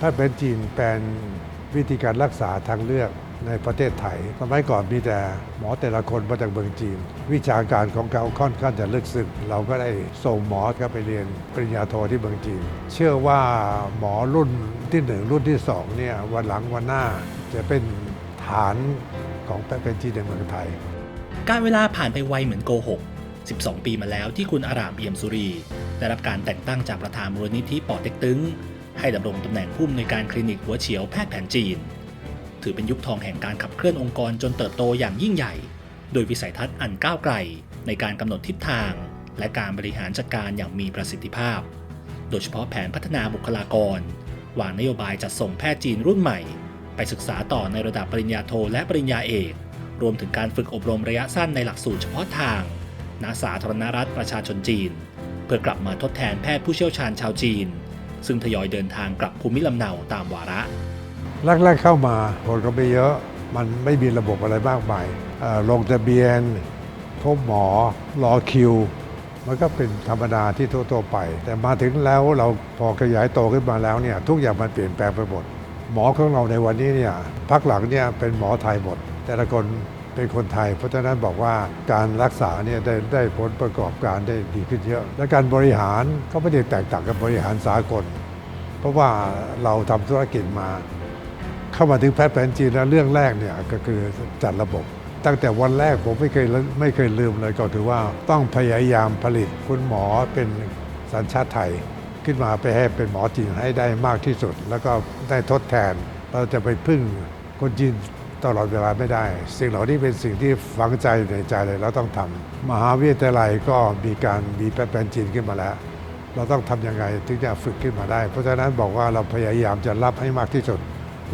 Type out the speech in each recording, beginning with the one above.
ถ้าเป็นจีนเป็นวิธีการรักษาทางเลือกในประเทศไทยสมัยก่อนมีแต่หมอแต่ละคนมาจากเมืองจีน วิชาการของเขาค่อนข้างจะลึกซึ้งเราก็ได้ส่งหมอเข้าไปเรียนปริญญาโทที่เมืองจีน เชื่อว่าหมอรุ่นที่หนึ่งรุ่นที่สองเนี่ยวันหลังวันหน้าจะเป็นฐานของแพทย์แผนจีนในเมืองไทย การเวลาผ่านไปไวเหมือนโกหก 12 ปีมาแล้วที่คุณอารามเอี่ยมสุรี ได้รับการแต่งตั้งจากประธานมูลนิธิปอเต็กตึง ให้ดำรงตำแหน่งผู้อำนวยการคลินิกหัวเฉียวแพทย์แผนจีน ถือเป็นยุคทองแห่งการขับเคลื่อนองค์กรจนเติบโตอย่างยิ่งใหญ่ โดยวิสัยทัศน์อันก้าวไกล ในการกำหนดทิศทาง และการบริหารจัดการอย่างมีประสิทธิภาพ โดยเฉพาะแผนพัฒนาบุคลากร วางนโยบายจัดส่งแพทย์จีนรุ่นใหม่ ไปศึกษาต่อในระดับปริญญาโทและปริญญาเอก รวมถึงการฝึกอบรมระยะสั้นในหลักสูตรเฉพาะทางณสาธารณรัฐประชาชนจีน เพื่อกลับมาทดแทนแพทย์ผู้เชี่ยวชาญชาวจีน ซึ่งทยอยเดินทางกลับภูมิลำเนาตามวาระ แรกๆเข้ามาคนก็ไม่เยอะมันไม่มีระบบอะไรมากมายเอ่อลงทะเบียน พบหมอรอคิว มันก็เป็นธรรมดาที่ทั่วๆไป แต่มาถึงแล้วเราพอขยายโตขึ้นมาแล้วเนี่ยทุกอย่างมันเปลี่ยนแปลงไปหมด หมอของเราในวันนี้เนี่ยพักหลังเนี่ยเป็นหมอไทยหมด แต่ละคน เป็นคนไทย เพราะฉะนั้นบอกว่าการรักษาเนี่ยได้ได้ผลประกอบการได้ดีขึ้นเยอะ และการบริหารก็ไม่ได้แตกต่างกับบริหารสากล เพราะว่าเราทำธุรกิจมา เข้ามาถึงแพทย์แผนจีนแล้วเรื่องแรกเนี่ยก็คือจัดระบบ ตั้งแต่วันแรกผมไม่เคยไม่เคยลืมเลยก็คือว่าต้องพยายามผลิตคุณหมอเป็นสัญชาติไทยขึ้นมาไปให้เป็นหมอจีนให้ได้มากที่สุด แล้วก็ได้ทดแทนเราจะไปพึ่งคนจีน ตลอดเวลาไม่ได้ สิ่งเหล่านี้เป็นสิ่งที่ฝังใจในใจเลยเราต้องทำมหาวิทยาลัยก็มีการมีแพทย์แผนจีนขึ้นมาแล้ว เราต้องทำยังไงถึงจะฝึกขึ้นมาได้ เพราะฉะนั้นบอกว่าเราพยายามจะรับให้มากที่สุด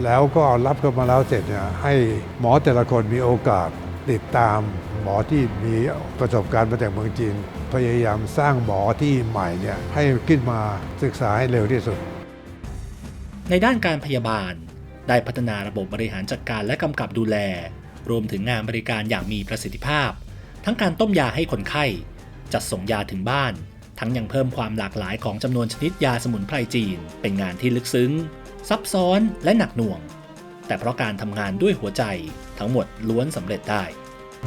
แล้วก็รับเข้ามาแล้วเสร็จเนี่ยให้หมอแต่ละคนมีโอกาสติดตามหมอที่มีประสบการณ์มาจากเมืองจีน พยายามสร้างหมอที่ใหม่เนี่ยให้ขึ้นมาศึกษาให้เร็วที่สุด ในด้านการพยาบาล ได้พัฒนาระบบบริหารจัดการและกำกับดูแล รวมถึงงานบริการอย่างมีประสิทธิภาพ ทั้งการต้มยาให้คนไข้ จัดส่งยาถึงบ้าน ทั้งยังเพิ่มความหลากหลายของจำนวนชนิดยาสมุนไพรจีน เป็นงานที่ลึกซึ้ง ซับซ้อนและหนักหน่วง แต่เพราะการทำงานด้วยหัวใจทั้งหมดล้วนสำเร็จได้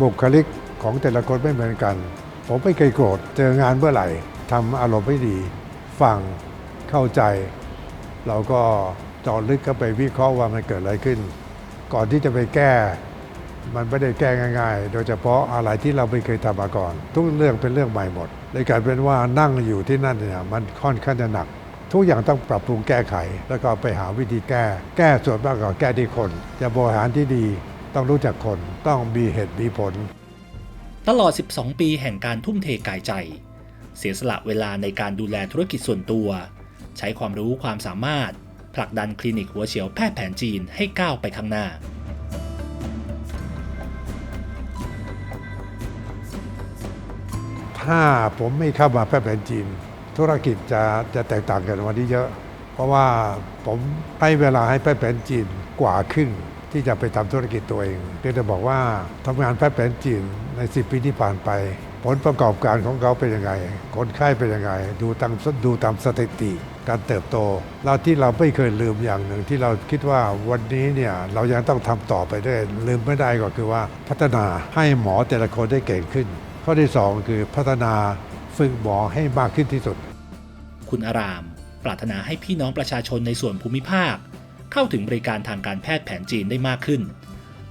บุคลิกของแต่ละคนไม่เหมือนกัน ผมไม่เคยโกรธเจองานเมื่อไหร่ทำอารมณ์ไม่ดี ฟังเข้าใจ เราก็ จาะลึกเข้าไปวิเคราะห์ว่ามันเกิดอะไรขึ้น ก่อนที่จะไปแก้ มันไม่ได้แก้ง่ายๆ โดยเฉพาะอะไรที่เราไม่เคยทำมาก่อน ทุกเรื่องเป็นเรื่องใหม่หมดเลยกลายเป็นว่านั่งอยู่ที่นั่นเนี่ยมันค่อนข้างจะหนัก ทุกอย่างต้องปรับปรุงแก้ไข แล้วก็ไปหาวิธีแก้ แก้ส่วนมากก็แก้ที่คน จะบริหารที่ดี ต้องรู้จักคนต้องมีเหตุมีผล ตลอด 12 ปีแห่งการทุ่มเทกายใจ เสียสละเวลาในการดูแลธุรกิจส่วนตัว ใช้ความรู้ความสามารถ ผลักดันคลินิกหัวเฉียวแพทย์แผนจีนให้ก้าวไปข้างหน้า ถ้าผมไม่เข้ามาแพทย์แผนจีน ธุรกิจจะจะแตกต่างกันวันนี้เยอะ เพราะว่าผมให้เวลาให้แพทย์แผนจีนกว่าครึ่งที่จะไปทำธุรกิจตัวเองเพียงแต่บอกว่าทำงานแพทย์แผนจีนใน 10 ปีที่ผ่านไป ผลประกอบการของเขาเป็นยังไง คนไข้เป็นยังไง ดูตามดูตามสถิติ การเติบโตแล้วที่เราไม่เคยลืมอย่างหนึ่ง ที่เราคิดว่าวันนี้เนี่ยเรายังต้องทำต่อไปได้ลืมไม่ได้ก็คือว่าพัฒนาให้หมอแต่ละคนได้เก่งขึ้น ข้อที่สองคือพัฒนาฝึกหมอให้มากขึ้นที่สุด คุณอาราม ปรารถนาให้พี่น้องประชาชนในส่วนภูมิภาค เข้าถึงบริการทางการแพทย์แผนจีนได้มากขึ้น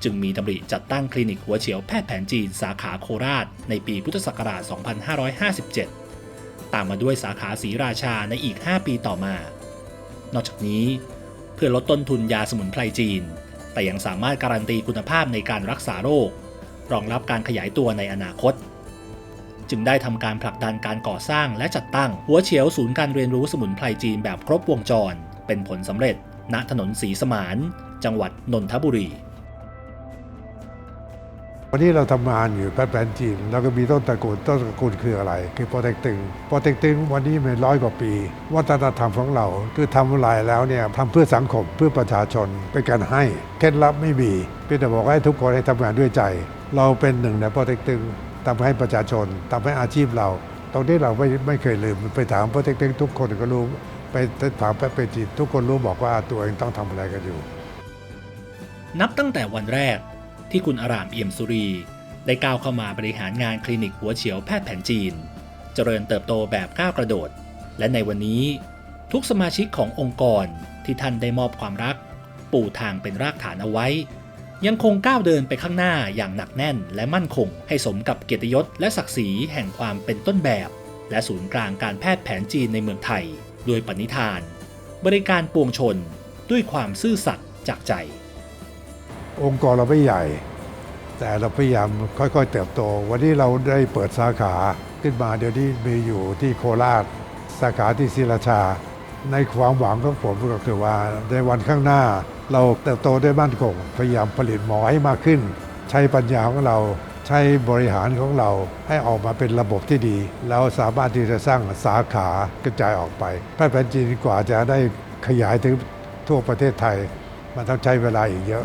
จึงมีดำริจัดตั้งคลินิกหัวเฉียวแพทย์แผนจีนสาขาโคราช ในปีพุทธศักราช 2557 ตามมาด้วยสาขาศรีราชาในอีก 5 ปีต่อมา นอกจากนี้เพื่อลดต้นทุนยาสมุนไพรจีน แต่ยังสามารถการันตีคุณภาพในการรักษาโรค รองรับการขยายตัวในอนาคต จึงได้ทำการผลักดันการก่อสร้างและจัดตั้งหัวเฉียวศูนย์การเรียนรู้สมุนไพรจีนแบบครบวงจร เป็นผลสำเร็จ ณถนนศรีสมาน จังหวัดนนทบุรี วันนี้เราทำงานอยู่แพทย์แผนจีนเราก็มีต้นตระกูลต้นตระกูลคืออะไร คือโปรเต็กตึงโปรเต็กตึงวันนี้เป็นร้อยกว่าปี วัฒนธรรมของเราคือทำอะไรแล้วเนี่ยทำเพื่อสังคมเพื่อประชาชนเป็นการให้เคล็ดลับไม่มีเพียงแต่บอกให้ทุกคนให้ทำงานด้วยใจ เราเป็นหนึ่งในโปรเต็กตึงทำให้ประชาชนทำให้อาชีพเราตรงนี้เราไม่ไม่เคยลืมไปถามโปรเต็กตึงทุกคนก็รู้ไปถามไปไปจีนทุกคนรู้บอกว่าตัวเองต้องทำอะไรกันอยู่ นับตั้งแต่วันแรก ที่คุณอารามเอี่ยมสุรี ได้ก้าวเข้ามาบริหารงานคลินิกหัวเฉียวแพทย์แผนจีน เจริญเติบโตแบบก้าวกระโดด และในวันนี้ ทุกสมาชิกขององค์กรที่ท่านได้มอบความรัก ปูทางเป็นรากฐานเอาไว้ ยังคงก้าวเดินไปข้างหน้าอย่างหนักแน่นและมั่นคง ให้สมกับเกียรติยศและศักดิ์ศรีแห่งความเป็นต้นแบบ และศูนย์กลางการแพทย์แผนจีนในเมืองไทยด้วยปณิธาน บริการปวงชนด้วยความซื่อสัตย์จากใจ องค์กรเราไม่ใหญ่ แต่เราพยายามค่อยๆ เติบโต วันนี้เราได้เปิดสาขาขึ้นมาเดี๋ยวนี้มีอยู่ที่โคราช สาขาที่ศิราชา ในความหวังของผมก็คือว่าในวันข้างหน้า เราเติบโตได้มั่นคงพยายามผลิตหมอให้มากขึ้น ใช้ปัญญาของเราใช้บริหารของเราให้ออกมาเป็นระบบที่ดี แล้วสามารถที่จะสร้างสาขากระจายออกไปแพทย์แผนจีนกว่าจะได้ขยายถึงทั่วประเทศไทย มันต้องใช้เวลาอีกเยอะ